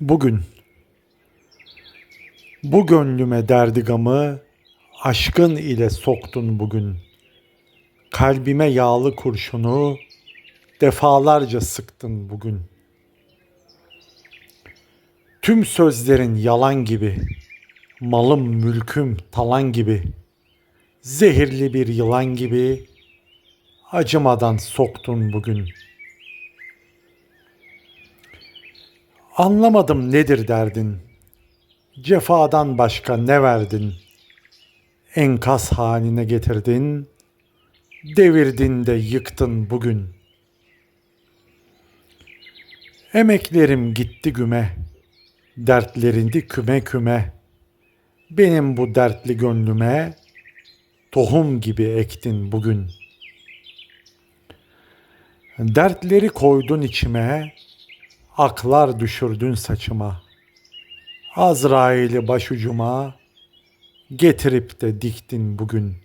Bugün bu gönlüme derdi gamı aşkın ile soktun bugün. Kalbime yağlı kurşunu defalarca sıktın bugün. Tüm sözlerin yalan gibi, malım mülküm talan gibi, zehirli bir yılan gibi acımadan soktun bugün.'' Anlamadım nedir derdin? Cefadan başka ne verdin? Enkaz haline getirdin, devirdin de yıktın bugün. Emeklerim gitti güme, dertlerindi küme küme. Benim bu dertli gönlüme tohum gibi ektin bugün. Dertleri koydun içime, Aklar düşürdün saçıma. Azrail'i başucuma getirip de diktin bugün.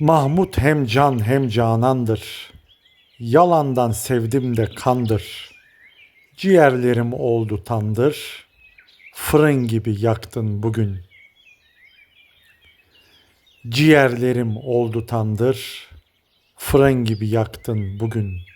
Mahmut hem can hem canandır. Yalandan sevdim de kandır. Ciğerlerim oldu tandır. Fırın gibi yaktın bugün. Ciğerlerim oldu tandır. Fırın gibi yaktın bugün.''